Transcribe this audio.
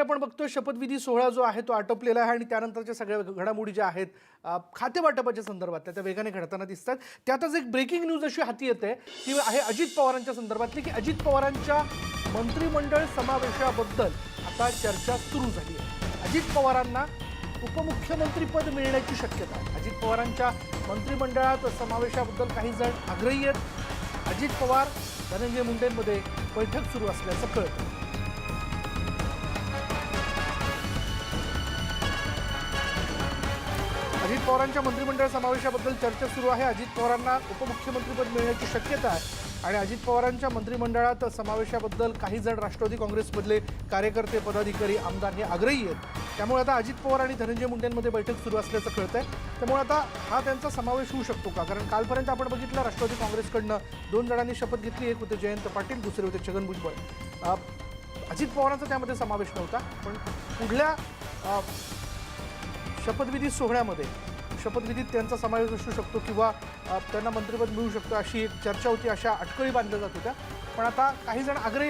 आपण बघतो शपथविधी सोहळा जो आहे तो आटोपलेला आहे आणि त्यानंतरच्या सगळ्या घडामोडी ज्या आहेत खातेवाटपाच्या संदर्भात त्या त्या वेगाने घडताना दिसतात. त्यातच एक ब्रेकिंग न्यूज अशी हाती येते ती आहे अजित पवारांच्या संदर्भातली की अजित पवारांच्या मंत्रिमंडळ समावेशाबद्दल आता चर्चा सुरू झाली आहे. अजित पवारांना उपमुख्यमंत्रीपद मिळण्याची शक्यता आहे. अजित पवारांच्या मंत्रिमंडळात समावेशाबद्दल काही जण आग्रही आहेत. अजित पवार धनंजय मुंडेंमध्ये बैठक सुरू असल्याचं कळतं. पवारांच्या मंत्रिमंडळ समावेशाबद्दल चर्चा सुरू आहे. अजित पवारांना उपमुख्यमंत्रीपद मिळण्याची शक्यता आहे. आणि अजित पवारांच्या मंत्रिमंडळात समावेशाबद्दल काही जण राष्ट्रवादी काँग्रेसमधले कार्यकर्ते पदाधिकारी आमदार हे आग्रही आहेत. त्यामुळे आता अजित पवार आणि धनंजय मुंडेंमध्ये बैठक सुरू असल्याचं कळतंय. त्यामुळे आता हा त्यांचा समावेश होऊ शकतो का? कारण कालपर्यंत आपण बघितलं राष्ट्रवादी काँग्रेसकडनं दोन जणांनी शपथ घेतली. एक होते जयंत पाटील दुसरे होते छगन भुजबळ. अजित पवारांचा त्यामध्ये समावेश नव्हता. पण पुढल्या शपथविधी सोहळ्यामध्ये शपथविधीत त्यांचा समावेश असू शकतो किंवा त्यांना मंत्रिपद मिळू शकतं अशी एक चर्चा होती अशा अटकळी बांधल्या जात होत्या. पण आता काही जण आग्रही